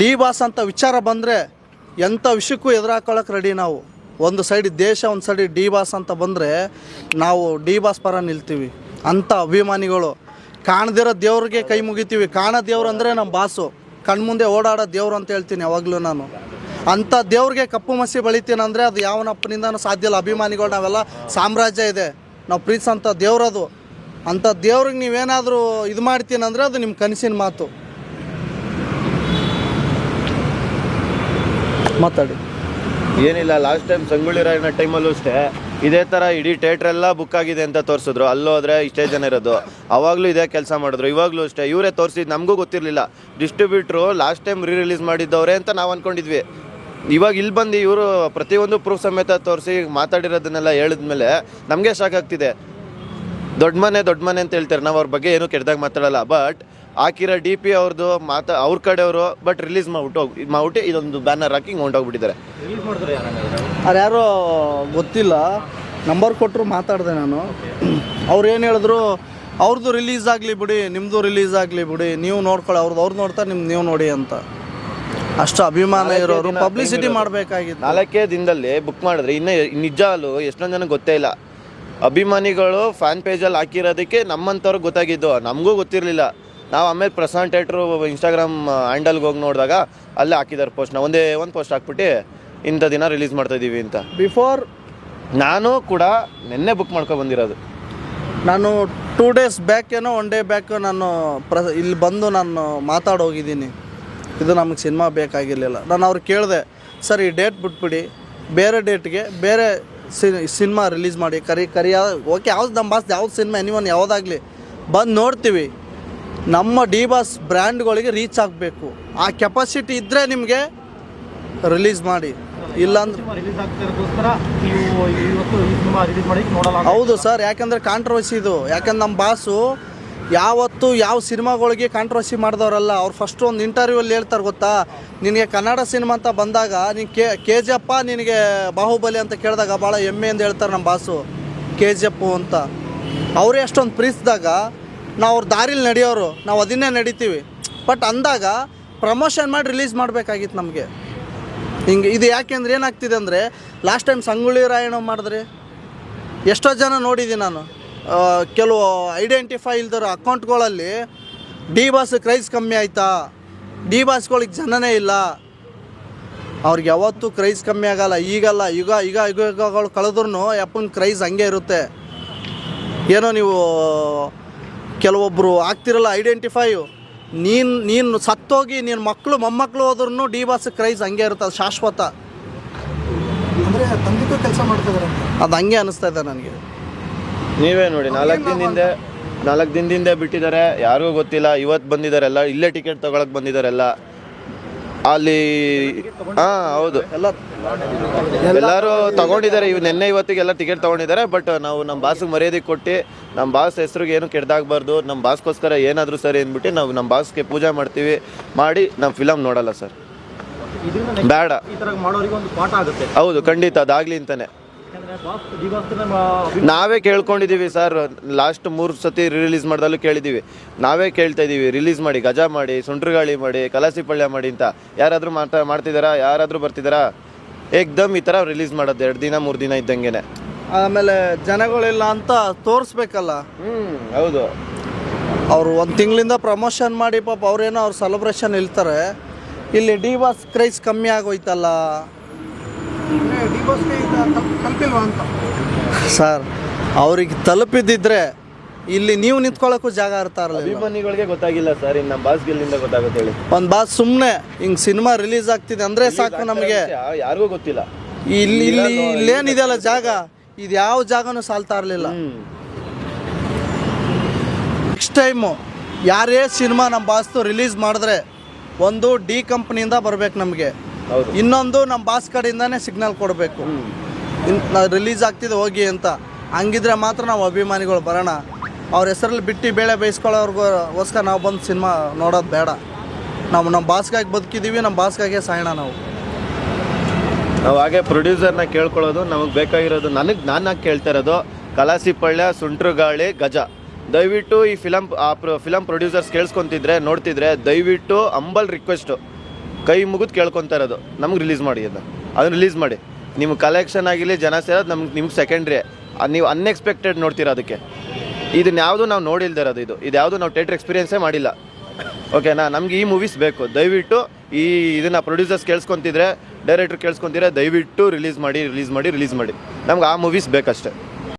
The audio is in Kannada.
ಡಿ ಬಾಸ್ ಅಂತ ವಿಚಾರ ಬಂದರೆ ಎಂಥ ವಿಷಯಕ್ಕೂ ಎದುರಾಕೊಳ್ಳೋಕೆ ರೆಡಿ ನಾವು. ಒಂದು ಸೈಡ್ ದೇಶ, ಒಂದು ಸೈಡ್ ಡಿ ಬಾಸ್ ಅಂತ ಬಂದರೆ ನಾವು ಡಿ ಬಾಸ್ ಪರ ನಿಲ್ತೀವಿ. ಅಂಥ ಅಭಿಮಾನಿಗಳು. ಕಾಣದಿರೋ ದೇವ್ರಿಗೆ ಕೈ ಮುಗಿತೀವಿ. ಕಾಣೋ ದೇವ್ರು ಅಂದರೆ ನಮ್ಮ ಬಾಸು. ಕಣ್ಮುಂದೆ ಓಡಾಡೋ ದೇವ್ರು ಅಂತ ಹೇಳ್ತೀನಿ ಯಾವಾಗಲೂ ನಾನು. ಅಂಥ ದೇವ್ರಿಗೆ ಕಪ್ಪು ಮಸಿ ಬಳಿತೀನಿ ಅಂದರೆ ಅದು ಯಾವನಪ್ಪನಿಂದನೂ ಸಾಧ್ಯ ಇಲ್ಲ. ಅಭಿಮಾನಿಗಳು ನಾವೆಲ್ಲ ಸಾಮ್ರಾಜ್ಯ ಇದೆ. ನಾವು ಪ್ರೀತಿಸೋಂಥ ದೇವ್ರದು ಅಂಥ ದೇವ್ರಿಗೆ ನೀವೇನಾದರೂ ಇದು ಮಾಡ್ತೀನಿ ಅಂದರೆ ಅದು ನಿಮ್ಮ ಕನಸಿನ ಮಾತು. ಮಾತಾಡಿ. ಏನಿಲ್ಲ ಲಾಸ್ಟ್ ಟೈಮ್ ಸಂಗೊಳ್ಳಿ ರಾಯಣ್ಣ ಟೈಮಲ್ಲೂ ಅಷ್ಟೇ. ಇದೇ ಥರ ಇಡೀ ಥಿಯೇಟ್ರೆಲ್ಲ ಬುಕ್ ಆಗಿದೆ ಅಂತ ತೋರಿಸಿದ್ರು. ಅಲ್ಲೋದ್ರೆ ಇಷ್ಟೇ ಜನ ಇರೋದು. ಅವಾಗಲೂ ಇದೇ ಕೆಲಸ ಮಾಡಿದ್ರು. ಇವಾಗಲೂ ಅಷ್ಟೇ. ಇವರೇ ತೋರಿಸಿದ್ದು ನಮಗೂ ಗೊತ್ತಿರಲಿಲ್ಲ. ಡಿಸ್ಟ್ರಿಬ್ಯೂಟ್ರು ಲಾಸ್ಟ್ ಟೈಮ್ ರೀ ರಿಲೀಸ್ ಮಾಡಿದ್ದವ್ರೆ ಅಂತ ನಾವು ಅಂದ್ಕೊಂಡಿದ್ವಿ ಇವಾಗ ಇಲ್ಲಿ ಬಂದು ಇವರು ಪ್ರತಿಯೊಂದು ಪ್ರೂಫ್ ಸಮೇತ ತೋರಿಸಿ ಮಾತಾಡಿರೋದನ್ನೆಲ್ಲ ಹೇಳಿದ್ಮೇಲೆ ನಮಗೆ ಶಾಕ್ ಆಗ್ತಿದೆ. ದೊಡ್ಡ ಮನೆ ದೊಡ್ಡ ಮನೆ ಅಂತ ಹೇಳ್ತಾರೆ. ನಾವು ಅವ್ರ ಬಗ್ಗೆ ಏನೂ ಕೆಟ್ಟದಾಗ ಮಾತಾಡಲ್ಲ. ಬಟ್ ಹಾಕಿರೋ ಡಿ ಪಿ ಅವ್ರದ್ದು ಮಾತಾ ಅವ್ರ ಕಡೆಯವರು ಬಟ್ ರಿಲೀಸ್ ಮಾಡ್ಬಿಟ್ಟು ಹೋಗಿ ಇದು ಮಾಡ್ಬಿಟ್ಟು ಇದೊಂದು ಬ್ಯಾನರ್ ಹಾಕಿ ಹೊಂಟೋಗ್ಬಿಟ್ಟಿದ್ದಾರೆ. ಅವ್ರು ಯಾರೋ ಗೊತ್ತಿಲ್ಲ. ನಂಬರ್ ಕೊಟ್ಟರು ಮಾತಾಡಿದೆ ನಾನು. ಅವ್ರು ಏನು ಹೇಳಿದ್ರು ಅವ್ರದ್ದು ರಿಲೀಸ್ ಆಗಲಿ ಬಿಡಿ ನಿಮ್ಮದು ರಿಲೀಸ್ ಆಗಲಿ ಬಿಡಿ ನೀವು ನೋಡ್ಕೊಳ್ಳಿ ಅವ್ರದ್ದು ಅವ್ರು ನೋಡ್ತಾರೆ ನಿಮ್ಮ ನೀವು ನೋಡಿ ಅಂತ. ಅಷ್ಟು ಅಭಿಮಾನ ಇರೋರು ಪಬ್ಲಿಸಿಟಿ ಮಾಡಬೇಕಾಗಿತ್ತು. ನಾಲ್ಕೇ ದಿನದಲ್ಲಿ ಬುಕ್ ಮಾಡಿದ್ರೆ ಇನ್ನೂ ನಿಜ ಅಲ್ಲೂ ಎಷ್ಟೊಂದು ಜನಕ್ಕೆ ಗೊತ್ತೇ ಇಲ್ಲ. ಅಭಿಮಾನಿಗಳು ಫ್ಯಾನ್ ಪೇಜಲ್ಲಿ ಹಾಕಿರೋದಕ್ಕೆ ನಮ್ಮಂಥವ್ರಿಗೆ ಗೊತ್ತಾಗಿದ್ದು ನಮಗೂ ಗೊತ್ತಿರಲಿಲ್ಲ. ನಾವು ಆಮೇಲೆ ಪ್ರಸಾಂತ್ ಇನ್ಸ್ಟಾಗ್ರಾಮ್ ಹ್ಯಾಂಡಲ್ಗೆ ಹೋಗಿ ನೋಡಿದಾಗ ಅಲ್ಲೇ ಹಾಕಿದ್ದಾರೆ ಪೋಸ್ಟ್ನ ಒಂದೇ ಒಂದು ಪೋಸ್ಟ್ ಹಾಕ್ಬಿಟ್ಟು ಇಂಥ ದಿನ ರಿಲೀಸ್ ಮಾಡ್ತಾ ಇದೀವಿ ಅಂತ. ಬಿಫೋರ್ ನಾನು ಕೂಡ ನಿನ್ನೆ ಬುಕ್ ಮಾಡ್ಕೊ ಬಂದಿರೋದು. ನಾನು ಟೂ ಡೇಸ್ ಬ್ಯಾಕ್ ಏನೋ ಒನ್ ಡೇ ಬ್ಯಾಕ್ ನಾನು ಪ್ರ ಇಲ್ಲಿ ಬಂದು ನಾನು ಮಾತಾಡೋಗಿದ್ದೀನಿ ಇದು ನಮಗೆ ಸಿನಿಮಾ ಬೇಕಾಗಿರಲಿಲ್ಲ. ನಾನು ಅವ್ರು ಕೇಳಿದೆ ಸರ್ ಈ ಡೇಟ್ ಬಿಟ್ಬಿಡಿ. ಬೇರೆ ಡೇಟ್ಗೆ ಬೇರೆ ಸಿನಿಮಾ ರಿಲೀಸ್ ಮಾಡಿ. ಕರಿ ಕರಿ ಓಕೆ ಯಾವ್ದು ನಮ್ಮ ಬಾಸ್ ಯಾವ್ದು ಸಿನಿಮಾ ಎನಿವನ್ ಯಾವುದಾಗಲಿ ಬಂದು ನೋಡ್ತೀವಿ. ನಮ್ಮ ಡಿ ಬಾಸ್ ಬ್ರ್ಯಾಂಡ್ಗಳಿಗೆ ರೀಚ್ ಆಗಬೇಕು. ಆ ಕೆಪಾಸಿಟಿ ಇದ್ದರೆ ನಿಮಗೆ ರಿಲೀಸ್ ಮಾಡಿ. ಇಲ್ಲಾಂದ್ರೆ ಅಂತ. ಹೌದು ಸರ್ ಯಾಕಂದರೆ ಕಾಂಟ್ರವರ್ಸಿ ಇದು. ಯಾಕಂದ್ರೆ ನಮ್ಮ ಬಾಸು ಯಾವತ್ತು ಯಾವ ಸಿನಿಮಾಗಳಿಗೆ ಕಾಂಟ್ರವರ್ಸಿ ಮಾಡಿದವರಲ್ಲ ಅವ್ರು ಫಸ್ಟ್ ಒಂದು ಇಂಟರ್ವ್ಯೂಲ್ಲಿ ಹೇಳ್ತಾರೆ ಗೊತ್ತಾ? ನಿನಗೆ ಕನ್ನಡ ಸಿನಿಮಾ ಅಂತ ಬಂದಾಗ ನೀನು ಕೆ ಕೆ ಜಿ ಎಪ್ಪ ನಿನಗೆ ಬಾಹುಬಲಿ ಅಂತ ಕೇಳಿದಾಗ ಭಾಳ ಹೆಮ್ಮೆಯಿಂದ ಹೇಳ್ತಾರೆ ನಮ್ಮ ಬಾಸು ಕೆ ಜಿ ಎಪ್ಪು ಅಂತ. ಅವರೇ ಅಷ್ಟೊಂದು ಪ್ರೀತಿಸಿದಾಗ ನಾವು ಅವ್ರ ದಾರಿಲಿ ನಡೆಯೋರು, ನಾವು ಅದನ್ನೇ ನಡಿತೀವಿ. ಬಟ್ ಅಂದಾಗ ಪ್ರಮೋಷನ್ ಮಾಡಿ ರಿಲೀಸ್ ಮಾಡಬೇಕಾಗಿತ್ತು ನಮಗೆ. ಹಿಂಗೆ ಇದು ಯಾಕೆಂದ್ರೆ ಏನಾಗ್ತಿದೆ ಅಂದರೆ ಲಾಸ್ಟ್ ಟೈಮ್ ಸಂಗೊಳ್ಳಿ ರಾಯಣ್ಣ ಮಾಡಿದ್ರಿ? ಎಷ್ಟೋ ಜನ ನೋಡಿದ್ದೀನಿ ನಾನು. ಕೆಲವು ಐಡೆಂಟಿಫೈ ಇಲ್ದಿರೋ ಅಕೌಂಟ್ಗಳಲ್ಲಿ ಡಿ ಬಾಸ್ ಕ್ರೈಸ್ ಕಮ್ಮಿ ಆಯ್ತಾ? ಡಿ ಬಾಸ್ಗಳಿಗೆ ಜನನೇ ಇಲ್ಲ. ಅವ್ರಿಗೆ ಯಾವತ್ತೂ ಕ್ರೈಸ್ ಕಮ್ಮಿ ಆಗಲ್ಲ. ಈಗಲ್ಲ ಈಗ ಈಗ ಯುಗ, ಯುಗಗಳು ಕಳೆದ್ರೂ ಯಪ್ಪನ ಕ್ರೈಸ್ ಹಂಗೆ ಇರುತ್ತೆ. ಏನೋ ನೀವು ಕೆಲವೊಬ್ಬರು ಆಗ್ತಿರಲ್ಲ ಐಡೆಂಟಿಫೈಯು ನೀನು ನೀನು ಸತ್ತೋಗಿ ನಿನ್ನ ಮಕ್ಕಳು ಮೊಮ್ಮಕ್ಕಳು ಹೋದ್ರೂ ಡಿ ಬಾಸ್ ಕ್ರೈಸ್ ಹಂಗೆ ಇರುತ್ತೆ ಅದು ಶಾಶ್ವತ. ಕೆಲಸ ಮಾಡ್ತಿದ್ದಾರೆ ಅದು ಹಂಗೆ ಅನಿಸ್ತಾ ಇದೆ ನನಗೆ. ನೀವೇ ನೋಡಿ ನಾಲ್ಕು ದಿನದಿಂದ ನಾಲ್ಕು ದಿನದಿಂದ ಬಿಟ್ಟಿದ್ದಾರೆ ಯಾರಿಗೂ ಗೊತ್ತಿಲ್ಲ ಇವತ್ತು ಬಂದಿದ್ದಾರೆಲ್ಲ ಇಲ್ಲೇ ಟಿಕೆಟ್ ತೊಗೊಳಕ್ಕೆ ಬಂದಿದ್ದಾರೆ ಎಲ್ಲ. ಅಲ್ಲಿ ಹಾ ಹೌದು. ಎಲ್ಲ ಎಲ್ಲರೂ ತಗೊಂಡಿದ್ದಾರೆ. ಇವ್ ನಿನ್ನೆ ಇವತ್ತಿಗೆಲ್ಲ ಟಿಕೆಟ್ ತಗೊಂಡಿದ್ದಾರೆ ಬಟ್ ನಾವು ನಮ್ಮ ಬಾಸ್ಗೆ ಮರ್ಯಾದೆ ಕೊಟ್ಟು ನಮ್ಮ ಬಾಸ್ ಹೆಸ್ರಿಗೆ ಏನು ಕೆಡ್ದಾಗಬಾರ್ದು ನಮ್ಮ ಬಾಸ್ಗೋಸ್ಕರ ಏನಾದರೂ ಸರಿ ಅಂದ್ಬಿಟ್ಟು ನಾವು ನಮ್ಮ ಬಾಸ್ಗೆ ಪೂಜೆ ಮಾಡ್ತೀವಿ ಮಾಡಿ ನಾವು ಫಿಲಮ್ ನೋಡಲ್ಲ ಸರ್. ಬೇಡ. ಹೌದು ಖಂಡಿತ ಅದಾಗ್ಲಿ ಅಂತಾನೆ. ನಾವೇ ಕೇಳ್ಕೊಂಡಿದ್ದೀವಿ ಸರ್ ಲಾಸ್ಟ್ ಮೂರು ಸತಿ ರಿಲೀಸ್ ಮಾಡ್ದಲ್ಲೂ ಕೇಳಿದ್ದೀವಿ ನಾವೇ ಕೇಳ್ತಾ ಇದ್ದೀವಿ ರಿಲೀಸ್ ಮಾಡಿ ಗಜಾ ಮಾಡಿ ಸುಂಟ್ರಗಾಳಿ ಮಾಡಿ ಕಲಾಸಿ ಪಳ್ಯ ಮಾಡಿ ಅಂತ. ಯಾರಾದರೂ ಮಾತಾ ಮಾಡ್ತಿದ್ದಾರಾ ಯಾರಾದರೂ ಬರ್ತಿದ್ದಾರಾ ಏಕ್ದಮ್ ಈ ಥರ ರಿಲೀಸ್ ಮಾಡೋದು ಎರಡು ದಿನ ಮೂರು ದಿನ ಇದ್ದಂಗೆನೆ. ಆಮೇಲೆ ಜನಗಳಿಲ್ಲ ಅಂತ ತೋರಿಸ್ಬೇಕಲ್ಲ. ಹ್ಞೂ ಹೌದು. ಅವರು ಒಂದು ತಿಂಗಳಿಂದ ಪ್ರಮೋಷನ್ ಮಾಡಿ ಪಾಪ ಅವ್ರೇನೋ ಅವ್ರು ಸೆಲೆಬ್ರೇಷನ್ ಇಲ್ತಾರೆ. ಇಲ್ಲಿ ಡಿ ಬಾಸ್ ಕ್ರೈಸ್ ಕಮ್ಮಿ ಆಗೋಯ್ತಲ್ಲ. ಸರ್ ಅವ್ರಿಗೆ ತಲುಪಿದ್ದಿದ್ರೆ ಇಲ್ಲಿ ನೀವು ನಿಂತ್ಕೊಳ್ಳೋಕ್ಕೂ ಜಾಗ ಇರ್ತಾರಲ್ಲ ಅಭಿಮಾನಿಗಳಿಗೆ ಗೊತ್ತಾಗಿಲ್ಲ ಸರ್ ಇನ್ನು ನಮ್ಮ ಬಾಸ್ ಗಿಲ್ಲಿಂದ ಗೊತ್ತಾಗುತ್ತೆ ಹೇಳಿ. ಒಂದು ಬಾಸ್ ಸುಮ್ಮನೆ ಹಿಂಗೆ ಸಿನಿಮಾ ರಿಲೀಸ್ ಆಗ್ತಿದೆ ಅಂದರೆ ಸಾಕು ನಮಗೆ. ಯಾರಿಗೂ ಗೊತ್ತಿಲ್ಲ. ಇಲ್ಲಿ ಇಲ್ಲಿ ಇಲ್ಲೇನಿದೆಯಲ್ಲ ಜಾಗ? ಇದು ಯಾವ ಜಾಗನೂ ಸಾಲ್ತಾ ಇರಲಿಲ್ಲ. ನೆಕ್ಸ್ಟ್ ಟೈಮು ಯಾರೇ ಸಿನಿಮಾ ನಮ್ಮ ಬಾಸ್ತು ರಿಲೀಸ್ ಮಾಡಿದ್ರೆ ಒಂದು ಡಿ ಕಂಪ್ನಿಯಿಂದ ಬರಬೇಕು ನಮಗೆ. ಇನ್ನೊಂದು ನಮ್ಮ ಬಾಸ್ ಕಡೆಯಿಂದನೇ ಸಿಗ್ನಲ್ ಕೊಡಬೇಕು. ರಿಲೀಸ್ ಆಗ್ತಿದೆ ಹೋಗಿ ಅಂತ. ಹಂಗಿದ್ರೆ ಮಾತ್ರ ನಾವು ಅಭಿಮಾನಿಗಳು ಬರೋಣ. ಅವ್ರ ಹೆಸರಲ್ಲಿ ಬಿಟ್ಟು ಬೇಳೆ ಬೇಯಿಸ್ಕೊಳ್ಳೋರ್ಗೋಸ್ಕರ ನಾವು ಬಂದು ಸಿನಿಮಾ ನೋಡೋದು ಬೇಡ. ನಾವು ನಮ್ಮ ಬಾಸ್ಗಾಗಿ ಬದುಕಿದ್ದೀವಿ ನಮ್ಮ ಬಾಸ್ಗಾಗೆ ಸಾಯಣ ನಾವು. ನಾವು ಹಾಗೆ ಪ್ರೊಡ್ಯೂಸರ್ನ ಕೇಳ್ಕೊಳ್ಳೋದು ನಮಗೆ ಬೇಕಾಗಿರೋದು ನನಗೆ ನಾನು ಕೇಳ್ತಾ ಇರೋದು ಕಲಾಸಿ ಪಳ್ಯ ಸುಂಟ್ರುಗಾಳಿ ಗಜ. ದಯವಿಟ್ಟು ಈ ಫಿಲಮ್ ಆ ಫಿಲಮ್ ಪ್ರೊಡ್ಯೂಸರ್ಸ್ ಕೇಳಿಸ್ಕೊತಿದ್ರೆ ನೋಡ್ತಿದ್ರೆ ದಯವಿಟ್ಟು ಅಂಬಲ್ ರಿಕ್ವೆಸ್ಟು ಕೈ ಮುಗಿದು ಕೇಳ್ಕೊತಾ ಇರೋದು. ನಮ್ಗೆ ರಿಲೀಸ್ ಮಾಡಿ ಅದು ಅದನ್ನ ರಿಲೀಸ್ ಮಾಡಿ. ನಿಮ್ಗೆ ಕಲೆಕ್ಷನ್ ಆಗಿರಲಿ, ಜನ ಸೇರೋದು ನಮ್ಗೆ, ನಿಮ್ಗೆ ಸೆಕೆಂಡ್ರಿ ನೀವು ಅನ್ಎಕ್ಸ್ಪೆಕ್ಟೆಡ್ ನೋಡ್ತೀರ ಅದಕ್ಕೆ. ಇದನ್ನ ಯಾವುದು ನಾವು ನೋಡಿಲ್ದೇ ಇರೋದು ಇದು. ಇದು ಯಾವುದು ನಾವು ಥೇಟ್ರ್ ಎಕ್ಸ್ಪೀರಿಯೆನ್ಸೇ ಮಾಡಿಲ್ಲ. ಓಕೆನಾ ನಮ್ಗೆ ಈ ಮೂವೀಸ್ ಬೇಕು. ದಯವಿಟ್ಟು ಈ ಇದನ್ನು ಪ್ರೊಡ್ಯೂಸರ್ಸ್ ಕೇಳಿಸ್ಕೊತಿದ್ರೆ ಡೈರೆಕ್ಟ್ರ್ ಕೇಳಿಸ್ಕೊತಿದ್ರೆ ದಯವಿಟ್ಟು ರಿಲೀಸ್ ಮಾಡಿ ರಿಲೀಸ್ ಮಾಡಿ ರಿಲೀಸ್ ಮಾಡಿ. ನಮ್ಗೆ ಆ ಮೂವೀಸ್ ಬೇಕಷ್ಟೇ.